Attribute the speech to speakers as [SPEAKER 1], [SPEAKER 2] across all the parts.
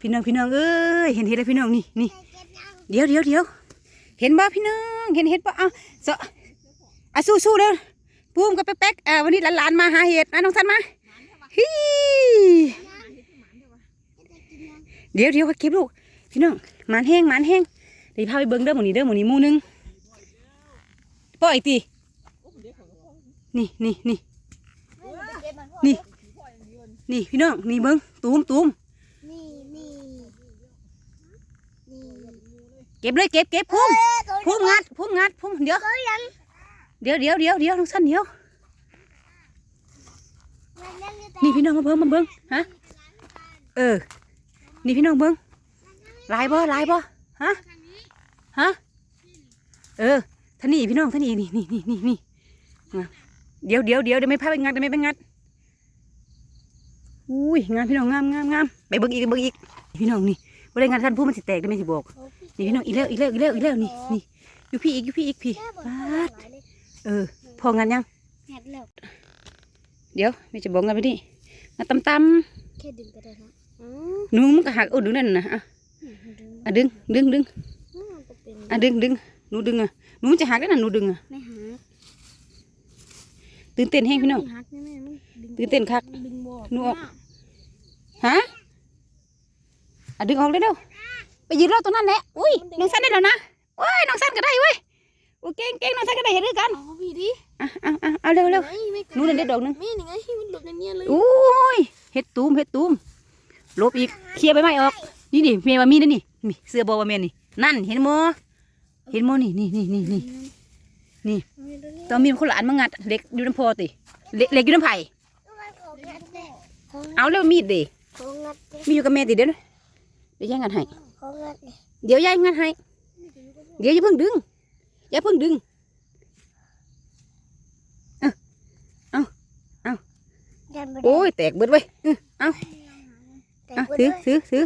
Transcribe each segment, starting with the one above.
[SPEAKER 1] พี่น้องพี่น้องเอ้ยเห็นเห็ดแล้วพี่น้องนี่นี่เดี๋ยวเดี๋ยวเดี๋ยวเห็นบ่พี่น้องเห็นเห็ดบ่เอาเสาะอะสู้สู้เร็วปูมกับแป๊กๆอ่าวันนี้หลานๆมาหาเห็ดนะน้องสันมาฮีเดี๋ยวเดี๋ยวเก็บลูกพี่น้องหมันแห้งหมันแห้งเดี๋ยวพาไปเบิ่งเด้อหมูนี้เด้อหมูนี้หมูหนึงปล่อยตีนี่นี่นี่นี่นี่พี่น้องนี่เบิ่งตูมตูม
[SPEAKER 2] นี่นี่นี่
[SPEAKER 1] เก็บเลยเก็บเก็บพุ่มพุ่มงัดพุ่มงัดพุ่มเดี๋ยว
[SPEAKER 2] ก็ยัง
[SPEAKER 1] เดี๋ยวเดี๋ยวเดี๋ยวเดี๋ยวน้องสั้นเดี๋ยว
[SPEAKER 2] มันยังอยู่แต่
[SPEAKER 1] นี่พี่น้องมาเบิ่งมาเบิ่งฮะเออนี่พี่น้องเบิ่งลายบ่ลายบ่ฮะฮะเออท่านนี่พี่น้องท่านนี่นี่นี่นี่นี่นี่อะเดี๋ยวเดี๋ยวเดี๋ยวเดี๋ยวไม่พาไปงัดเดี๋ยวไม่ไปงัดอุ้ยงามพี่น้องงามงามงามไปเบิ่งอีกเบิ่งอีกพี่น้องนี่บ่ได้งานท่านผู้มันสิแตกได้ไหมสิบอก นี่พี่น้องอีกแล้วอีกแล้วอีกแล้วอีกแล้วนี่นี่อยู่พี่อีกอยู่พี่อีกพี่
[SPEAKER 2] แค่บอก
[SPEAKER 1] ปา
[SPEAKER 2] ว่า
[SPEAKER 1] ด
[SPEAKER 2] หลายเลย
[SPEAKER 1] เออพองานยัง
[SPEAKER 2] แหกแล้ว
[SPEAKER 1] เดี๋ยวไม่จะบอกงานไปดิมาตำต
[SPEAKER 2] แค่ดึงก็ได้นะอ๋อำ
[SPEAKER 1] หนูมันก็หักเออดึงนั่นนะอะ
[SPEAKER 2] ดึง
[SPEAKER 1] อะดึงดึงดึง
[SPEAKER 2] อืมก็เป็น
[SPEAKER 1] อะดึงดึงหนูดึงอะหนูมันจะหักได้น่ะหนูดึงอะ
[SPEAKER 2] ไม่หัก
[SPEAKER 1] ตื่นเต้นแห้งพี่น้อง
[SPEAKER 2] ไม่หักแน่ๆมันดึง
[SPEAKER 1] ตื่นเต้นคัก
[SPEAKER 2] ดึงบอก
[SPEAKER 1] หนูออกฮะอะดึงออกเลยเร็ว ไปยืนรอตรงนั้นแหละอุ้ยน้องสั้นได้แล้วนะโอ้ยน้องสั้นก็ได้เว้ยโอ้เก่งเก่งน้องสั้นก็ได้เห็นด้วยกัน
[SPEAKER 2] อ๋อพี่ดิ
[SPEAKER 1] อะอะอะเอาเร็วเร็ว
[SPEAKER 2] ไม่ไม่
[SPEAKER 1] หนูเด็ดดอกหนึง
[SPEAKER 2] ไม่นี่ไงที่มันหลบในเนี้ยเลย
[SPEAKER 1] โอ้ยเฮ็ดตูมเฮ็ดตูมลบอีกเคลียร์ใบไม้ออก นี่นี่เมียว่ามีนะนี่นี่เสื้อบอว่าเมียนี่นั่นเห็นโมเห็นโมนี่นี่นี่นี่นี่นี่ตอนมีคนละอันมางัดเหล็กอยู่น้ำพอติเหล็กเหล็กอยู่น้ำไผ่เอาแล้วมีดดิ
[SPEAKER 2] ของงัดดิ
[SPEAKER 1] มีอยู่กับแม่ติเดี๋ยวนะเดี๋ยวยายงัดให้
[SPEAKER 2] ของงัดดิ
[SPEAKER 1] เดี๋ยวยายงัดให้ เดี๋ยวอย่าเพิ่งดึง อย่าเพิ่งดึง
[SPEAKER 2] ยันไป
[SPEAKER 1] โอ้ยแตกเบิดเว้ยอื้อเอา
[SPEAKER 2] แต่
[SPEAKER 1] เอา
[SPEAKER 2] กู
[SPEAKER 1] ถือ
[SPEAKER 2] ด้วย
[SPEAKER 1] ถือถือ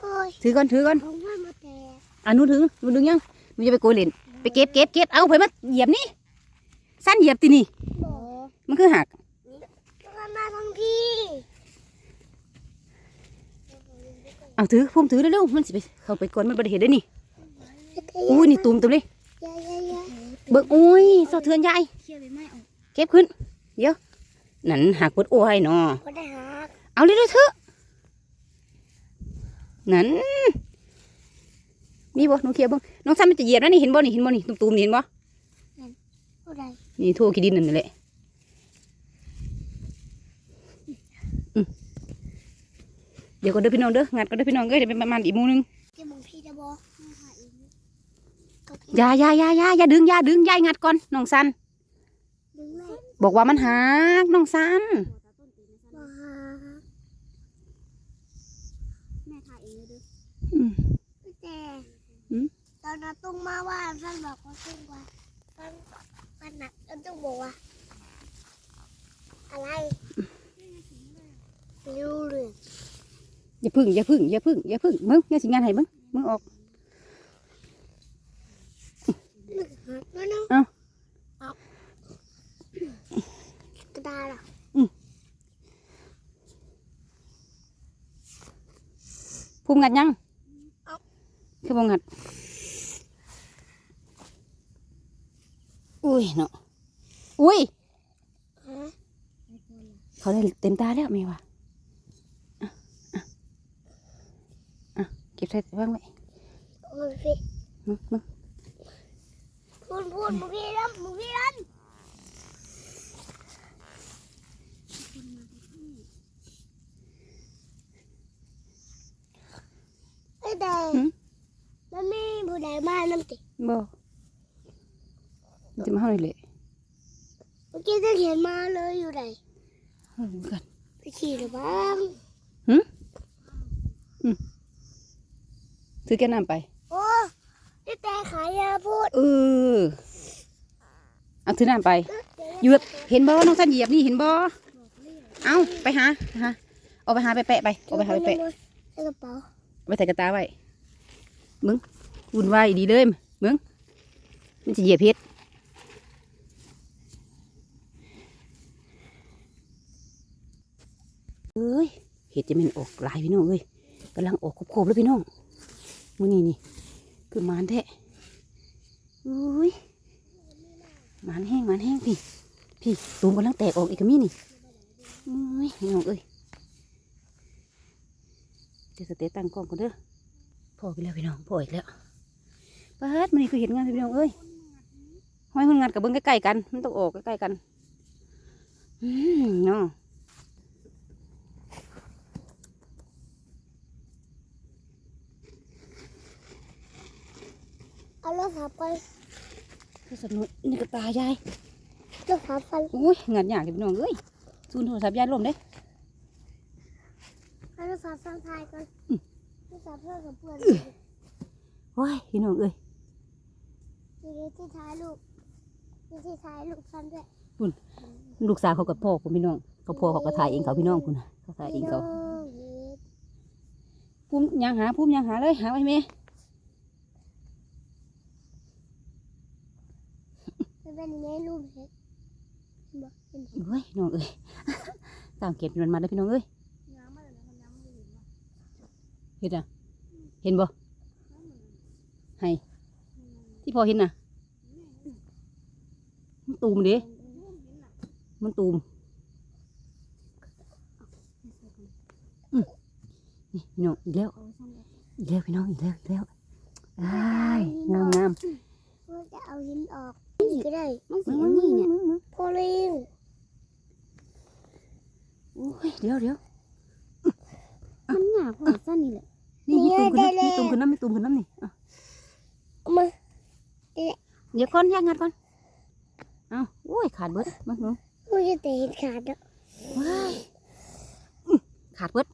[SPEAKER 2] โอ้ย
[SPEAKER 1] ถือก่อนถือก่อน
[SPEAKER 2] ของมันมาแต่
[SPEAKER 1] อะหนูถึงหนูดึงยังหนูจะไปโกยเหรียญไปเก็บเก็บเก็บเอาไปมาเหยียบนี่ สั้นเหยียบตินี่
[SPEAKER 2] โอ้
[SPEAKER 1] มันคือหัก
[SPEAKER 2] มันมาทั้งพี่
[SPEAKER 1] เอาถือพุ่มถือเร็วๆมันสิไปเข้าไปก่อนมันบ่ได้เห็นได้อนี่อุ้ยนี่ตุ่มตุ่มเลย
[SPEAKER 2] ยายยายยาย
[SPEAKER 1] เบิ่งโอ้ยสะเทือนยาย
[SPEAKER 2] เขี่ยไปไม่ออก
[SPEAKER 1] เก็บขึ้น เดี๋ยวนั่นหักเปิดโอ้ยเนาะ
[SPEAKER 2] ก็ได้หัก
[SPEAKER 1] เอาเร็วๆเถอะนั่นมีบ่หนูเคลียร์เบิ่งน้องซ้ำมันจะเหยียบแล้วนี่เห็นบ่นี่เห็นบ่นี่ตุ่มๆนี่เห็นบ่
[SPEAKER 2] ก็ได้
[SPEAKER 1] นี่ทั่วขี้ดินนั่นแหละอืม เดี๋ยวก็เด้อพี่น้องเด้องัดก็เด้อพี่น้องเอ้ยเดี๋ยวไปประมาณอีกหมูหนึง
[SPEAKER 2] เจะมองพี่จะบอก
[SPEAKER 1] อย่าอย่าอย่าอย่าอย่าดึงอย่าดึงยายงัดก่อนน้องสัน
[SPEAKER 2] ดึงแม่
[SPEAKER 1] บอกว่ามันหักน้องสัน
[SPEAKER 2] มาแม่ถ่ายเองเลย
[SPEAKER 1] อืม
[SPEAKER 2] แต่
[SPEAKER 1] อืม
[SPEAKER 2] ตอนนั้นตุ้งมาว่าท่านบอกว่าตุ้งว่าท่านท่านน่ะแล้วตุ้งบอกว่าอะไรไม่รู้เรื่อง
[SPEAKER 1] อย่าพึ่งอย่าพึ่งอย่าพึ่งอย่าพึ่งมึงอย่าสิงานให้มึงมึงออก
[SPEAKER 2] หักแล้วเนาะ
[SPEAKER 1] เอ้า
[SPEAKER 2] เอากระดาษเหรอ
[SPEAKER 1] ภูมิงัดยังคือบ่งัดอุ้ยเนาะอุ้ย
[SPEAKER 2] ฮะ
[SPEAKER 1] เขาได้เต็มตาแล้วแม่ว่าอะอะอะเก็บใส่ว่างไว้
[SPEAKER 2] มึงพี่
[SPEAKER 1] มึงมึง
[SPEAKER 2] พูดพูดมึงพี่รันมึงพี่รันไอ้แดงมันไม่ผู้ใดมาน้ำติ
[SPEAKER 1] บ่มันจะมาเฮาเลยแหละ
[SPEAKER 2] เมื่อกี้จะเขียนมาเลยอยู่ไหน
[SPEAKER 1] เฮ้ยกัน
[SPEAKER 2] ไปขี่หรือบ้าง
[SPEAKER 1] ซื้อแก้วน้ำไป
[SPEAKER 2] โอ้ที่แต่ขายยาพูด
[SPEAKER 1] เออเอาถือน้ำไปเหยือบเห็นบ่น้องสันเหยียบนี่เห็นบ่เอาไปหาหาเอาไปหาไปแปะไปเอาไปหาไปแปะ
[SPEAKER 2] ใส่กระเป๋า
[SPEAKER 1] เอาไปใส่กระตาไว้มึงวุ่นวายดีเลยมึงมันจะเหยียบเพชรเอ้ยเห็ดจะมันออกหลายพี่น้องเอ้ยกำลังออกโคบๆเลยพี่น้อง มื้อนี้นี่คือมานแท้อุ้ยมานแห้งมานแห้งพี่ พี่ตูมกำลังแตกออกอีกมีนี่อุ้ยน้องเอ้ยเดี๋ยวสเตตั้งกล้องก่อนเด้อพออีกแล้วพี่น้องพออีกแล้วเปิดมันนี่คือเห็นงานพี่น้องเอ้ยห้อยหุ่นงานกับเบิ้งใกล้ๆกัน มันต้องออกใกล้ๆกันอืม เนาะ
[SPEAKER 2] เอารถขับไป
[SPEAKER 1] คือสนุกนี่ก็ตายาย
[SPEAKER 2] รถขับไป
[SPEAKER 1] อุ้ยงานยากเลยพี่น้องเอ้ยซูนโทรศัพท์ยายล่มเด้
[SPEAKER 2] เอารถขับฟังทายก่อนรถขับเพื่อนกับเพื่อน
[SPEAKER 1] โอ้ยพี่น้องเอ้ย
[SPEAKER 2] มีที่ท้ายลูกมีที่ท้ายลูกฟันด้วย
[SPEAKER 1] ลูกสาวเขากับพ่อผมพี่น้องเขาพ่อเขาก็ถ่ายเองเขาพี่น้องคุณน่ะเขาถ่ายเองเขา
[SPEAKER 2] น้องเฮ็ด
[SPEAKER 1] พุ่มยังหาพุ่มยังหาเลยหาไว้แม่
[SPEAKER 2] มันเป็นยังไงลูกเฮ็ดบอกเป็น
[SPEAKER 1] เฮ้ยน้องเอ้ยตามเก็บมันมาได้พี่น้องเอ้ย
[SPEAKER 2] น้ำมันอะไรน้ำมันเห็นว่า
[SPEAKER 1] เห็นอะเห็นบ่ให้ที่พอเห็นน่ะมันตูมด้มันตูมอืมนี่พี่น้องอีกแล้วอีกแล้วพี่น้องอีกแล้วอีกแล้วอ้ายงามงาม
[SPEAKER 2] จะเอาหินออก นี่ก็ได้
[SPEAKER 1] มึงมึงมึงมึงมึง
[SPEAKER 2] พอเร็ว
[SPEAKER 1] โอ้ยเดี๋ยวเดี๋ยว
[SPEAKER 2] มันหนาพอสั้นนี่แหละ
[SPEAKER 1] นี่มีตูมขึ้นน้ำมีตูมขึ้นน้ำมีตูมขึ้นน้ำนี่อะ
[SPEAKER 2] มา
[SPEAKER 1] เดี๋ยวก่อนย่างงานก่อนเอาโอ้ยขาดเบิดมาหนู
[SPEAKER 2] กูจะเตะเห็นขาดแล้ว
[SPEAKER 1] ว้ายอื้อขาดเบิด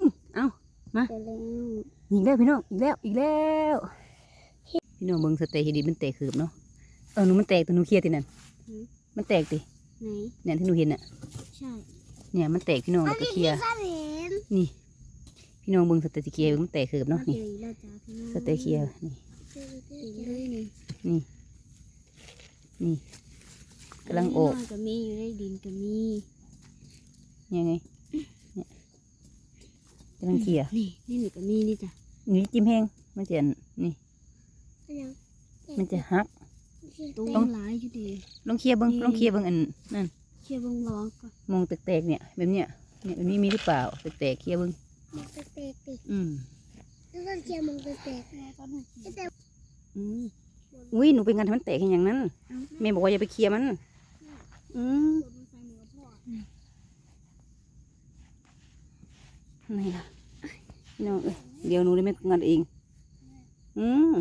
[SPEAKER 1] อื้อเอา
[SPEAKER 2] เดี๋ยวเร็ว
[SPEAKER 1] อีกแล้วพี่น้องอีกแล้วอีกแล้วพี่น้องเบิ่งสเตย์เฮดีมันแตกคืบเนาะ เออหนูมันแตกตัวหนูเคลียร์ตินั่นมันแตกติ
[SPEAKER 2] ไหน
[SPEAKER 1] เนี่ยที่หนูเห็นน่ะ
[SPEAKER 2] ใช่
[SPEAKER 1] เนี่ยมันแตกพี่น้องแล้วก็เคลียร์
[SPEAKER 2] สั้นเห็น
[SPEAKER 1] นี่ พี่น้องเบิ่งสเตย์สิเคลียร์มันแตกคืบเนาะนี่
[SPEAKER 2] แล้วจ้าพี่น้อง
[SPEAKER 1] สเตย์เคลียร์นี่
[SPEAKER 2] เลยนี่
[SPEAKER 1] นี่นี่กำลังออก
[SPEAKER 2] น้ยก็มีอยู่ในดินก็มี
[SPEAKER 1] ยังไงเนี่ยกำลังเคลียร์
[SPEAKER 2] นี่นี่หนูก็มีนี่จ้ะ
[SPEAKER 1] นี่จิ้มแห้งมันจะนี่มันจะหัก
[SPEAKER 2] ตู้
[SPEAKER 1] ต้อง
[SPEAKER 2] หลายอยู่ดี
[SPEAKER 1] ลองเคลียร์เบิ้งลองเคลียร์เบิ้งอันนั่น
[SPEAKER 2] เชี่ยบงร้องก่อน
[SPEAKER 1] มองแตกๆเนี่ยแบบเนี้ยเนี่ยแบบนี้มีหรือเปล่าแตกๆเคลียร์เบิ้ง
[SPEAKER 2] มันแตกๆดิ
[SPEAKER 1] อืม
[SPEAKER 2] แล้วก็เชี่ยมันแตกๆตอนนี้แต่
[SPEAKER 1] อืมอุ้ยหนูเป็นงานทำมันแตกอย่างนั้นแม่บอกว่าอย่าไปเคลียร์มัน อืมนี่ล่ะพี่น้องเอ้ยเดี๋ยวหนูได้ไม่งานเอง อืม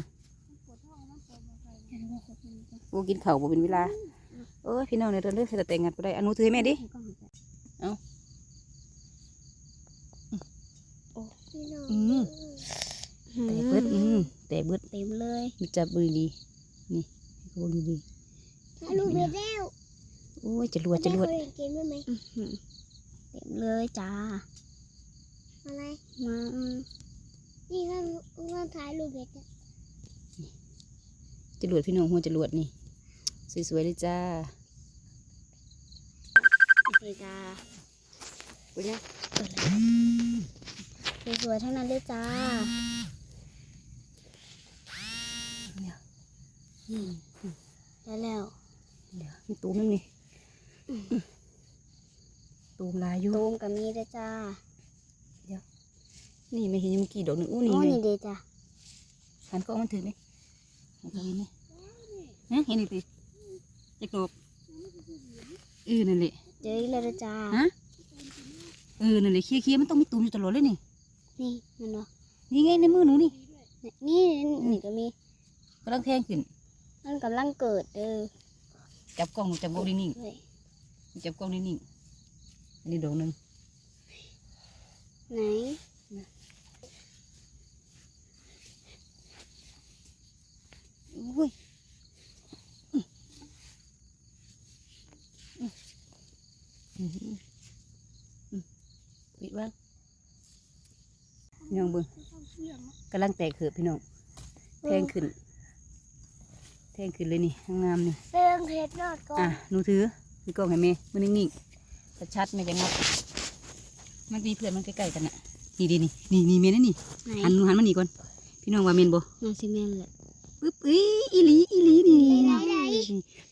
[SPEAKER 1] โอ้กินข้าวบ่เป็นเวลา เอ้ยพี่น้องเนี่ยเดินเลือกแต่แต่งงานไปได้อนุถือให้แม่ดิ
[SPEAKER 2] พี่น้อง
[SPEAKER 1] อืม แตกเบิดอืมแตกเบิด
[SPEAKER 2] เต็มเลย
[SPEAKER 1] มีจับมือดี นี่ให้เขาเบิ่งดี
[SPEAKER 2] ถ้าลูกเบ็ดแล้ว
[SPEAKER 1] ๆโอ้ยจะรวดจะรวด
[SPEAKER 2] ได้เคยกินไหม
[SPEAKER 3] เต็มเลยจ้า
[SPEAKER 2] อะไร
[SPEAKER 3] มา
[SPEAKER 2] นี่ข้างข้างท้ายลูกเบ็ดอะ
[SPEAKER 1] จะรวดพี่น้องหัวจะรวดนี่ สวยๆเลยจ้า
[SPEAKER 3] เลยจ้า
[SPEAKER 1] เป็นยัง
[SPEAKER 3] สวยๆเท่านั้นเลยจ้าได้แล้ว
[SPEAKER 1] เดี๋ยวมีตูมนั่นนี่ตูมลายอยู่
[SPEAKER 3] ตูมกับมีด้วยจ้า
[SPEAKER 1] นี่ไม่เห็นยังมีกี่ดอกหนึ่งอู้
[SPEAKER 3] โอ้
[SPEAKER 1] นี่
[SPEAKER 3] นี่
[SPEAKER 1] ไง
[SPEAKER 3] เดีจ้า
[SPEAKER 1] หันกล้องมันถือนี่หันกล้องนี่ฮะเห็น นี่ติจะกบเออนั่นแหละ
[SPEAKER 3] เจออีกแล้วด้วยจ้า
[SPEAKER 1] ฮะเออนั่นแหละเคลียร์ๆมันต้องมีตูมอยู่ตลอดเลยนี่
[SPEAKER 3] นี่มันเนาะ
[SPEAKER 1] นี่ไงในมือหนูนี่
[SPEAKER 3] นี่นี่ก็มี
[SPEAKER 1] กำลังแทงขึ้น
[SPEAKER 3] มันกำลังเกิดเด้อ
[SPEAKER 1] จับกล้องหนูจับกล้องนิ่ง
[SPEAKER 3] เฮ้ย
[SPEAKER 1] ๆจับกล้องนิ่งๆอันนี้ดอกหนึ่ง
[SPEAKER 3] ไหน
[SPEAKER 1] อุ้ยอืมอืมอืมอืม ปิดบ้างพี่น้องเบิ้งกำลังแตกเขือบพี่น้องแทงขึ้น แทงขึ้นเลยนี่งามนี่
[SPEAKER 2] เรื่องเพชรนอดก่อ
[SPEAKER 1] อะหนูถือมีกล้องให้แม่มันนิ่งๆชัดๆแม่จะงับมันมีเพื่อนมันใกล้ๆกันน่ะนี่ดินี่นี่นี่เมนนี่
[SPEAKER 3] หน
[SPEAKER 1] หันหนูหันมานี่ก่อนพี่น้องว่าเมนบ่
[SPEAKER 3] น่าสิแม่นแหละ
[SPEAKER 1] ปึ๊บอ้ยอีลีอีลีนี่
[SPEAKER 2] หนไหน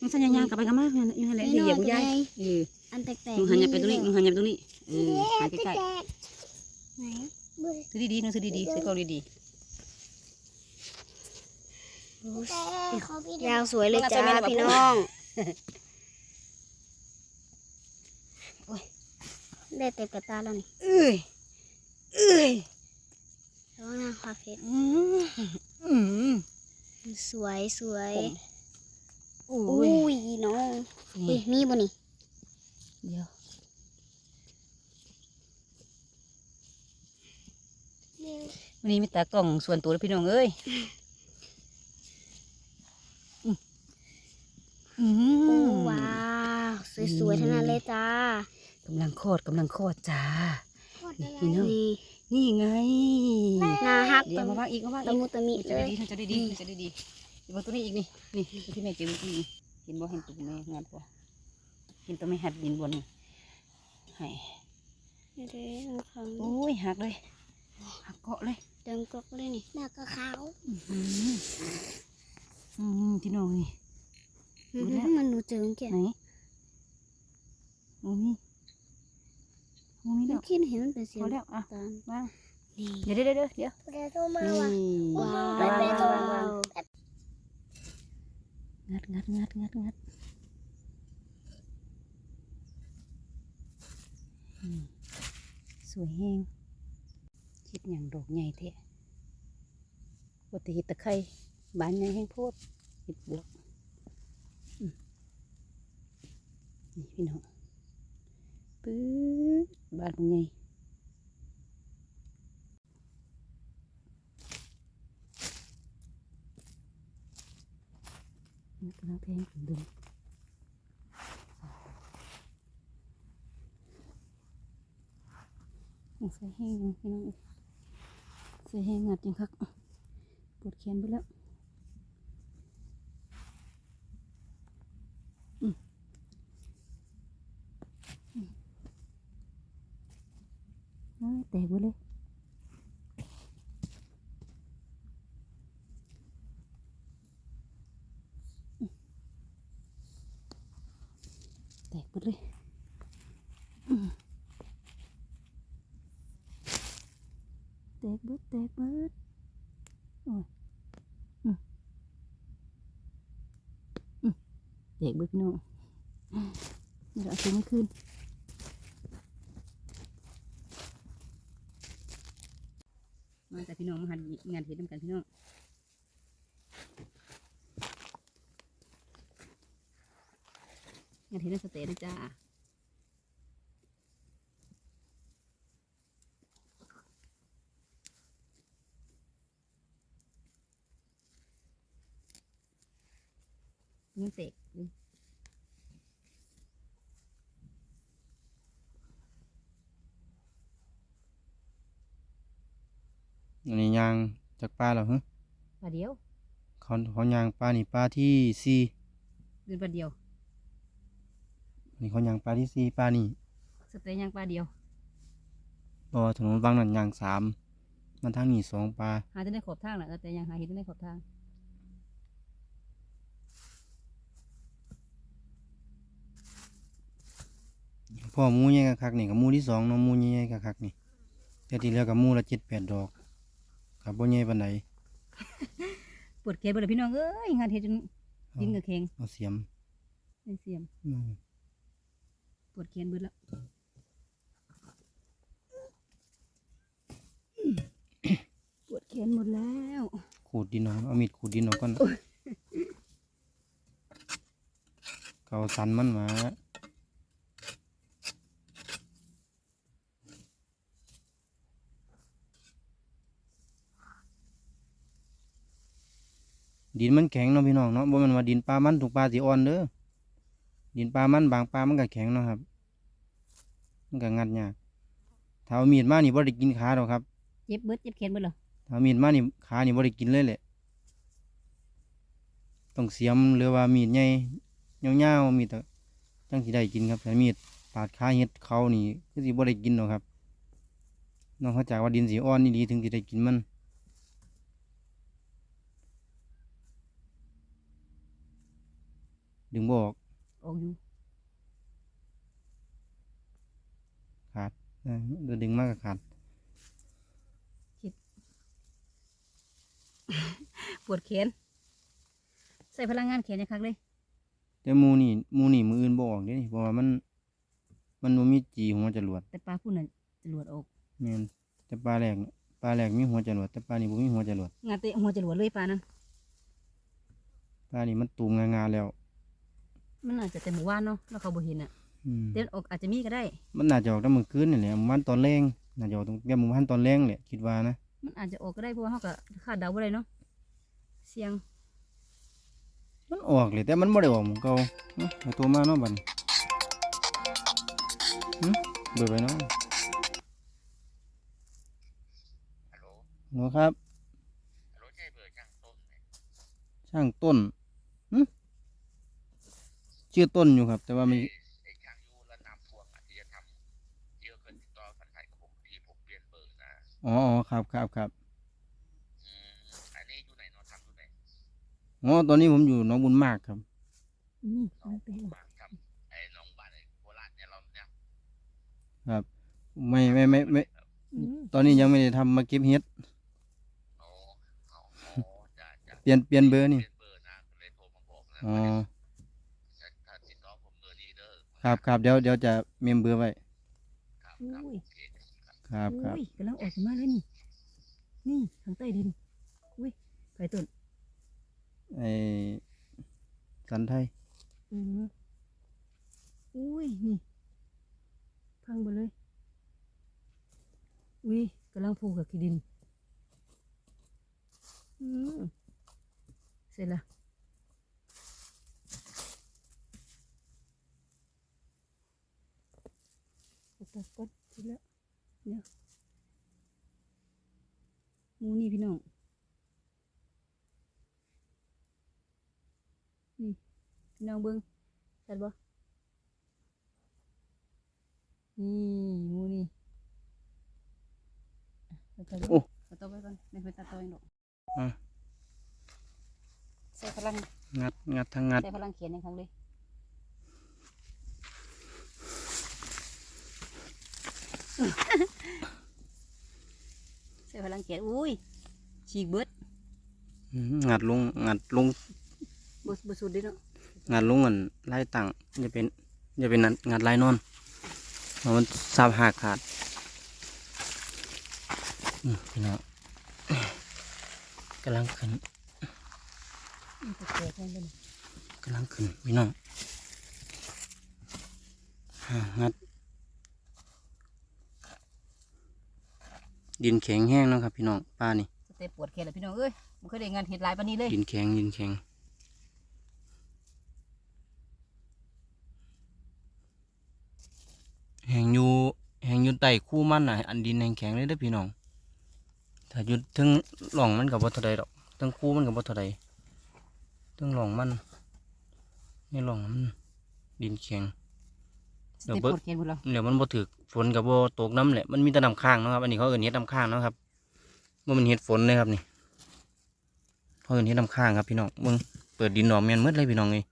[SPEAKER 1] มันสัญญางๆกลับไปกันมาอยู่นั่นแหละเหยียบคุณยายเออ
[SPEAKER 3] อันแตก
[SPEAKER 1] หนูหันอย่าไปตรงนี้หนูหันอย่าไปตรงนี้เออหัน
[SPEAKER 2] แต
[SPEAKER 1] ใกล้
[SPEAKER 2] ก
[SPEAKER 3] ไหน
[SPEAKER 2] เบื่อ
[SPEAKER 1] ๆซื้อดีๆหนูซื้อดีๆซื้อกล้องดี
[SPEAKER 2] แต่เขาพี่
[SPEAKER 3] ยาวสวยเลยจ้าพี่น้องได้เต็มกระตาแล้วนี่
[SPEAKER 1] ๆเอ้ยเอ้ย
[SPEAKER 3] ระวังนะความเผ็ด
[SPEAKER 1] อืมอืม
[SPEAKER 3] สวยสวย
[SPEAKER 1] โอ้
[SPEAKER 3] อุ้
[SPEAKER 1] ย
[SPEAKER 3] ยน้องอุ้
[SPEAKER 1] นี่
[SPEAKER 3] ยมีบ่นี่
[SPEAKER 1] เดี๋ยว
[SPEAKER 2] นี่
[SPEAKER 1] วันนี้มีตากล้องส่วนตัวแล้วพี่น้องเอ้ยอืมอื
[SPEAKER 3] โอ้
[SPEAKER 1] ม
[SPEAKER 3] ว้าวสวยๆทั้งนั้นเลยจ้ากำ
[SPEAKER 1] ลังคลอดกำลังคลอดจ้า
[SPEAKER 2] โคตรอะไร
[SPEAKER 1] นี่เนาะ
[SPEAKER 3] นี่
[SPEAKER 1] นี่ไง
[SPEAKER 3] นาฮัก
[SPEAKER 1] เดี๋ยว
[SPEAKER 3] ตะ
[SPEAKER 1] มาวางอีกมาวาง
[SPEAKER 3] ตะ
[SPEAKER 1] อีก
[SPEAKER 3] มุตะมิ
[SPEAKER 1] จะ
[SPEAKER 3] เล
[SPEAKER 1] ได้
[SPEAKER 3] ย
[SPEAKER 1] ดีจะได้ดีจะได้ดีเดี๋ยวตัวนี้อีกนี่นี่ที่แม่เก็บไว้ที่นี่เห็นบ่เห็นตัวแม่งานบ่เห็นตัวแม่หัดดินบนนี่ให้
[SPEAKER 3] เดี๋ยวๆข้าง
[SPEAKER 1] โอ้ยหักเลยหักเกาะเลย
[SPEAKER 3] ๆดังกอกเลยนี่
[SPEAKER 2] หน้าก็ขาว
[SPEAKER 1] อืมอืมที่น้องนี่ดูแล้ว
[SPEAKER 3] มันหนูเจอเมื่อกี้
[SPEAKER 1] ไหนโอ้มีโอ้มี
[SPEAKER 3] เมื่
[SPEAKER 1] แล้
[SPEAKER 3] อ
[SPEAKER 1] ว
[SPEAKER 3] กี้เห็นมันเป็นสี
[SPEAKER 1] พอแล้วอะ
[SPEAKER 3] ตาล
[SPEAKER 1] วาง
[SPEAKER 3] นี่
[SPEAKER 1] เดี๋ยวเดี๋ยวเดี๋ยวเดี๋ยว
[SPEAKER 2] เดี๋ยวโทรมา
[SPEAKER 1] นี่
[SPEAKER 2] ว่ะ
[SPEAKER 3] ว้าว
[SPEAKER 2] ไปไปตรง
[SPEAKER 1] งัดงัดงัดงัดงัดอืม สวยแห้งคิดอย่างดอกใหญ่แท้ปกติเห็ดตะไคร้บานใหญ่แห้งโพดเห็ดบวกอืมนี่พี่น้องปื๊ดบานใหญ่นี่กำลังแทงถึงดึง ใส่แห้งพี่น้องเอ้ยใส่แห้งงัดยังคักปวดแขนไปแล้วเอ้ยแตกไปเลย แตกหมดเลยอืมแตกเบิดแตกเบิดโอ้ยอืมอืม แตกเบิดพี่น้องเดี๋ยวเอาถุงมาคืนมาแต่พี่น้องมาหัดงานเห็ดน้ำกันพี่น้องงานเห็ดน้ำสเตย์ด้วยจ้ามันเตะเลย
[SPEAKER 4] อันนี้ยาง จากปลาแล้วฮะ
[SPEAKER 1] ปลาเดียว
[SPEAKER 4] เขาเขายางปลานี่ปลาที่สี่
[SPEAKER 1] เดินปลาเดียว
[SPEAKER 4] อันนี้เขายางปลาที่สี่ปลานี่
[SPEAKER 1] สเตย์ย่างปลาเดียว
[SPEAKER 4] รอถนนบางนั่นยางสามมันทางนี่สองปลา
[SPEAKER 1] หาจะได้ขอบทางแหละแต่ยังหาเห็ดได้ขอบทาง
[SPEAKER 4] พ่อหมูใหญ่กะคักนี่กับหมูที่สองเนาะหมูใหญ่กะคักนี่แต่ที่เหลือกับหมูละเจ็ดแปดดอก กับบ่ใหญ่ปานใด
[SPEAKER 1] ปวดแขนไปเลยพี่น้องเอ้ยงานเห็ดจนดินกับแข็ง
[SPEAKER 4] เอาเสียม
[SPEAKER 1] เป็นเสียม
[SPEAKER 4] อืม
[SPEAKER 1] ปวดแขนเบิดแล้วปวดแขนหมดแล้ว
[SPEAKER 4] ขูดดินออกเอามีดขูดดินออกก่อนเกาสันมันมา ดินมันแข็งเนาะพี่น้องเนาะบ่แมันว่าดินปลามันถูกปลาสิอ่อนเด้อดินปลามันบางปลามันก็แข็งเนาะครับ มันก็งัดยากถ้าเอามีดมานี่บ่ได้กินขาดอกครับ
[SPEAKER 1] เจ็บเบิดเจ็บแขนเบิดเหรอ
[SPEAKER 4] ถ้ามีดมานี่ขานี่บ่ได้กินเลยแหละต้องเสียมหรือว่ามีดใหญ่ยาวๆมีดตะจังสิได้กินครับแต่มีดปาดขาเฮ็ดเขานี่คือสิบ่ได้กินหรอกครับนอกจากว่าดินสีอ่อนนี่ดีถึงจะได้กินมัน ดึงบออก
[SPEAKER 1] ออกอยู่
[SPEAKER 4] ขาดเออเดี๋ยวดึงมากก็ขาด
[SPEAKER 1] ปวดแขนใส่พลังงานแขนอย่างคักเลย
[SPEAKER 4] แต่หมูนี่หมูนี่มืออื่นบออกเด้นี่เพราะว่ามัน มันบ่มีจีหัวจรวด
[SPEAKER 1] แต่ปลาพูดน่ะจรวดออก
[SPEAKER 4] แม่นแต่ปลาแหลกน่ะปลาแหลกมีหัวจรวดแต่ปลานี่บ่มีหัวจรวด
[SPEAKER 1] งานเตะหัวจรวดเลยปลานั้น
[SPEAKER 4] ปลานี่มันตูมงาๆแล้ว
[SPEAKER 1] มันอาจจะแต่หมู่บ้านเนาะแล้วเขาบ่เห็นอะ
[SPEAKER 4] อืม
[SPEAKER 1] เดี๋ยวออกอาจจะมีก็ได้
[SPEAKER 4] มันน่าจะออกแต่มื้อคืนนี่แหละมันตอนแรงน่าจะออกตรงแก้มหมู่บ้านตอนแรงแหละคิดว่านะ
[SPEAKER 1] มันอาจจะออกก็ได้เพราะว่าเขาก็คาดเดาบ่ได้เนาะเสียง
[SPEAKER 4] มันออกเลยแต่มันบ่ได้ออกหมู่เก่าเอ้าเอาตัวมาเนาะบัดนี้หึเบิดไปเนาะ
[SPEAKER 5] ฮัลโหล
[SPEAKER 4] หนูครับ
[SPEAKER 5] ฮัลโหลใช่เบอร์ช่างต้นไหม
[SPEAKER 4] ช่างต้นหึ ชื่อต้นอยู่ครับ แต่ว่ามัน
[SPEAKER 5] ไอ้ช่างยูและน้ำท่วมอะที่จะทำเยอะเกินติดต่อกันไทยกับผมพอดีผมเปลี่ยนเบอร์นะ
[SPEAKER 4] อ๋ออ๋อครับครับครับ
[SPEAKER 5] อืมอันนี้อยู่ไหนเนอนทำอยู่ไหน
[SPEAKER 4] อ๋อตอนนี้ผมอยู่หน้องบุญมากครับ
[SPEAKER 1] อืม
[SPEAKER 5] น้องบ้านครับไอ้น้องบ้านไอ้โคราชเนี่ยเราเนี่ยครับ
[SPEAKER 4] ไม่ไม่ไม่ไม่
[SPEAKER 1] อืม
[SPEAKER 4] ตอนนี้ยังไม่ได้ทำมาเก็บเฮ็ด
[SPEAKER 5] โอ้เอาอ๋อจะจะ
[SPEAKER 4] เปลี่ยนเปลี่ยนเบอร์นี่
[SPEAKER 5] เปลี่ยนเบอร์นะก็เลยโทรมาบอกนะ
[SPEAKER 4] อ๋อ
[SPEAKER 5] จะถ้าติดต่อผมเบอร์นี้เด้อ
[SPEAKER 4] ครับครับเดี๋ยวเดี๋ยวจะเมมเบอร์ไว้
[SPEAKER 5] ครับครับโอเคครับ
[SPEAKER 4] ครับครับ
[SPEAKER 1] อุ้ยกำลังออกขึ้นมาเลยนี่ นี่ทางใต้ดิน อุ้ยไผ่ต้น
[SPEAKER 4] ไอ้สันไทย
[SPEAKER 1] อืมอุ้ย นี่ พังไปเลย อุ้ยกำลังผูกกับขี้ดิน อืมเสร็จละ ตัดก้นเสร็จแล้วเดี๋ยวหมูนี่พี่น้อง นี่พี่น้องเบิ้งชัดบ่นี่หมูนี่อะตัดต่อ
[SPEAKER 4] โอ้
[SPEAKER 1] ตัดต่อไปก่อนไม่เคยตัดต่อเองหรอก
[SPEAKER 4] อะ
[SPEAKER 1] ใส่พลัง
[SPEAKER 4] งัด งัดทั้งงัด
[SPEAKER 1] ใส่พลังเขียนในครั้งเลย ใส่พลังเขียนอุ้ยฉีกเบิด
[SPEAKER 4] อืมงัดลงงัดลง
[SPEAKER 1] บดบดสุดเด้เนาะ
[SPEAKER 4] งัดลงอันลายตังอย่าเป็นอย่าเป็นงัดงัดลายนอนเพราะมันสาบหักขาดอืมพี่น้องกำลังขึ้น
[SPEAKER 1] มันจะแตกแน่เลย
[SPEAKER 4] กำลังขึ้นพี่น้องอ่างัด ดินแข็งแห้งเนาะครับพี่น้องป้านี่
[SPEAKER 1] สเตปปวดแขนแล้วพี่น้องเอ้ยมันเคยได้งานเห็ดหลายปานนี้เลย
[SPEAKER 4] ดินแข็งดินแข็งแหงอยู่แหงอยู่ใต้คู่มันน่ะ อันดินแหงแข็งเลยเด้อพี่น้อง ถ้าอยู่ถึงหล่องมันกับบ่เท่าใดดอกถึงคู่มันกับบ่เท่าใดถึงหล่องมันนี่หล่องมันดินแข็ง
[SPEAKER 1] ส
[SPEAKER 4] เดี๋ยว
[SPEAKER 1] เตป
[SPEAKER 4] เบิ่
[SPEAKER 1] ป
[SPEAKER 4] ง
[SPEAKER 1] วดแขนพวกเรา
[SPEAKER 4] เดี๋ยวมันบ่ถึก ฝนกับบ่ตกน้ำแหละมันมีแต่น้ำค้างเนาะครับ อันนี้เขาเอิ้นเฮ็ดน้ำค้างเนาะครับว่ามันเฮ็ดฝนเลยครับนี่เขาเอิ้นเฮ็ดน้ำค้างครับพี่น้องเบิ่งเปิดดินออกแม่นหมดเลยพี่น้องเอ้ย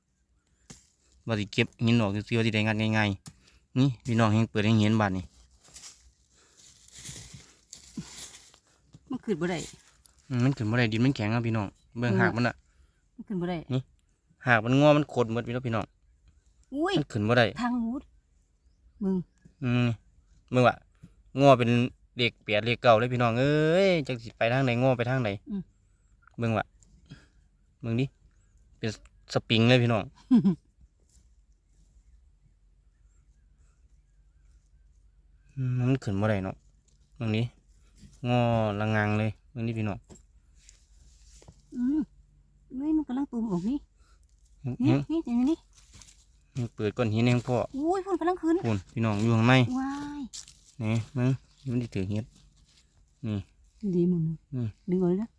[SPEAKER 4] ว่าสิเก็บหินออกซื่อๆว่าสิได้งานง่ายๆนี่พี่น้องเฮงเปิดให้เห็นบาดนี่
[SPEAKER 1] มันขึ้นบ่ได้
[SPEAKER 4] อืมมันขึ้นบ่ได้ดินมันแข็งครับพี่น้องเบิ่ง
[SPEAKER 1] เออ
[SPEAKER 4] หากมันน่ะ
[SPEAKER 1] มันขึ้นบ่ได้
[SPEAKER 4] หากมันงอมันโคตรหมดพี่น้องพี่น้อง
[SPEAKER 1] อุ้ย
[SPEAKER 4] มันขึ้นบ่ได้
[SPEAKER 1] ทางหูดมึง
[SPEAKER 4] อืม มึงว่างอเป็นเลขแปดเลขเก้าเลยพี่น้องเอ้ยจักสิไปทางไหนงอไปทางไหนเบิ่งว่ะเบิ่งดิเป็นสปริงเลยพี่น้อง อืมมันขึ้นบ่ได้เนาะเบิ่งนี้งอละงังเลยเบิ่งนี้พี่น้อง
[SPEAKER 1] อืมเฮ้ยมันกำลังตูมออกนี่
[SPEAKER 4] เฮ้
[SPEAKER 1] นี่
[SPEAKER 4] ย
[SPEAKER 1] นี่นี่นี่
[SPEAKER 4] เปิดก้อนหินเองพ่อ
[SPEAKER 1] อุ้ยพุ่นกำลังขึ้น
[SPEAKER 4] พูนพี่น้องอยู่ข้างใน
[SPEAKER 1] ว้าย
[SPEAKER 4] นี่มึงมันได้ถือเฮ็ดนี่
[SPEAKER 1] ดีหมดเลย
[SPEAKER 4] อืม
[SPEAKER 1] ดึงออกเลยนะ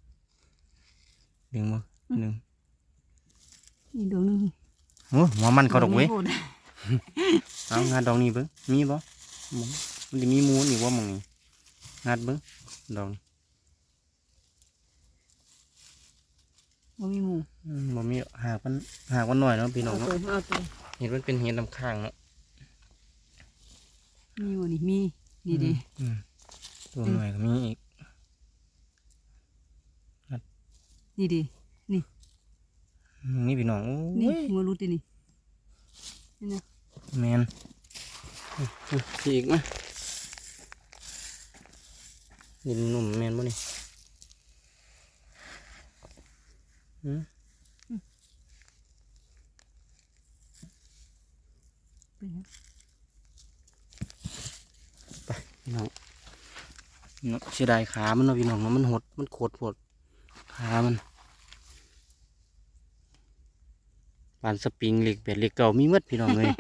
[SPEAKER 4] ดึงมาดึง
[SPEAKER 1] นี่ดวงหนึง
[SPEAKER 4] โอ้หัวมันเขาดอกเว้ย
[SPEAKER 1] โห
[SPEAKER 4] เอางานดอกนี้เบิ่งมีบ่บ่มันจะมีหมูนี่ว่ามึงนี่งัดเบิ้งดอง
[SPEAKER 1] บ่มีหมู
[SPEAKER 4] อืมบ่มีหากมันหากมันหน่อยเนาะพี่น้อง
[SPEAKER 1] เอา
[SPEAKER 4] เนาะ
[SPEAKER 1] ตัว เอาตัว
[SPEAKER 4] เห็ดมันเป็นเห็ดลำข้างเนาะ
[SPEAKER 1] มีบ่นี่มีนี่เดิ
[SPEAKER 4] อืมตัวหน่อยก็มีอีก
[SPEAKER 1] นี่เดิ
[SPEAKER 4] อืมนี่พี่น้องโอ้
[SPEAKER 1] นี่
[SPEAKER 4] ย
[SPEAKER 1] หัวรุดดินี่นี่นะ
[SPEAKER 4] แมนอืมอืมพี่อีกไหมดินหนุ่มแมนบ่นี่อืม
[SPEAKER 1] เป็นไง
[SPEAKER 4] พี่น้องเนาะเสียดายขามันเนาะพี่น้องเนาะมันหดมันโคตรปวดขามันปานสปริงเหล็กเบ็ดเหล็กเก่ามีหมดพี่น้องเลย